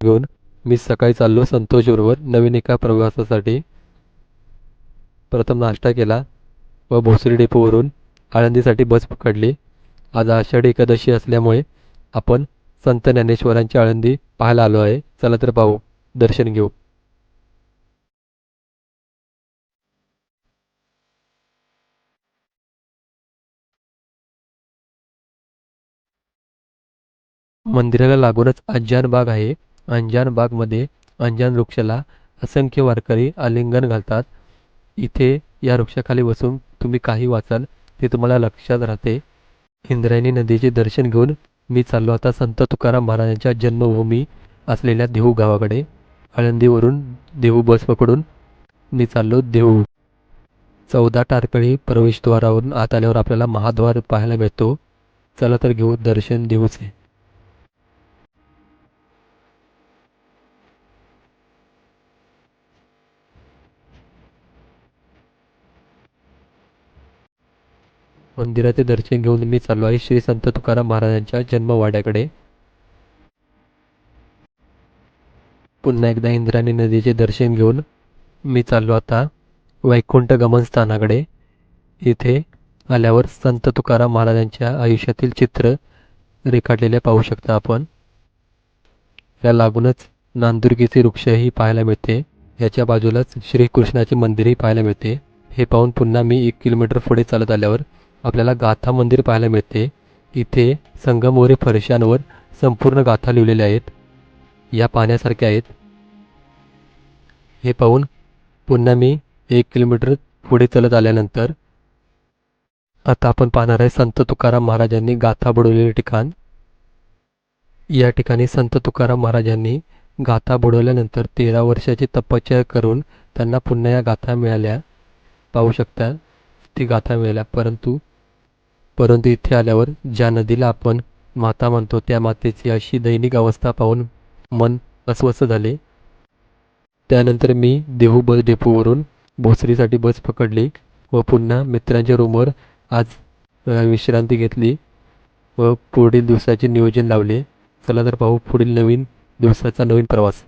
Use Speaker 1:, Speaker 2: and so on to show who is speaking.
Speaker 1: घेऊन मी सकाळी चाललो संतोषबरोबर नवीन एका प्रवासासाठी. प्रथम नाश्ता केला व भोसरी डेपोवरून आळंदीसाठी बस पकडली. आज आषाढी एकादशी असल्यामुळे आपण संत ज्ञानेश्वरांची आळंदी पाहायला आलो आहे. चला तर पाहू दर्शन घेऊ. मंदिराला लागूनच अंजान बाग आहे. अंजान बागमध्ये अंजान वृक्षाला असंख्य वारकरी आलिंगन घालतात. इथे या वृक्षाखाली बसून तुम्ही काही वाचाल ते तुम्हाला लक्षात राहते. इंद्रायणी नदीचे दर्शन घेऊन मी चाललो आता संत तुकाराम महाराजांच्या जन्मभूमी असलेल्या देहू गावाकडे. आळंदीवरून देहू बस पकडून मी चाललो देहू. चौदा टारकळी प्रवेशद्वारावरून आत आल्यावर आपल्याला महाद्वार पाहायला मिळतो. चला तर घेऊ दर्शन देऊचे मंदिराचे दर्शन घेऊन मी चाललो आहे श्री संत तुकाराम महाराजांच्या जन्मवाड्याकडे. पुन्हा एकदा इंद्रायणी नदीचे दर्शन घेऊन मी चाललो आता वैकुंठ गमनस्थानाकडे. इथे आल्यावर संत तुकाराम महाराजांच्या आयुष्यातील चित्र रेखाटलेले पाहू शकता आपण. या लागूनच नांदुर्गीचे वृक्षही पाहायला मिळते. याच्या बाजूलाच श्रीकृष्णाचे मंदिरही पाहायला मिळते. हे पाहून पुन्हा मी एक किलोमीटर पुढे चालत आल्यावर आपल्याला गाथा मंदिर पाहायला मिळते. इथे संगमवरी फरशांवर संपूर्ण गाथा लिहिलेल्या आहेत. या पाहण्यासारख्या आहेत. हे पाहून पुन्हा मी एक किलोमीटर पुढे चलत आल्यानंतर आता आपण पाहणार आहे संत तुकाराम महाराजांनी गाथा बुडवलेले ठिकाण. या ठिकाणी संत तुकाराम महाराजांनी गाथा बुडवल्यानंतर तेरा वर्षाची तपश्चर्या करून त्यांना पुन्हा या गाथा मिळाल्या. पाहू शकता ती गाथा मिळाल्या. परंतु परंतु इथे आल्यावर ज्या नदीला आपण माता म्हणतो त्या मातेची अशी दैनिक अवस्था पाहून मन अस्वस्थ झाले. त्यानंतर मी देहू बस डेपोवरून भोसरीसाठी बस पकडली व पुन्हा मित्रांच्या रूमवर आज विश्रांती घेतली व पुढील दिवसाचे नियोजन लावले. चला तर पाहू पुढील नवीन दिवसाचा नवीन प्रवास.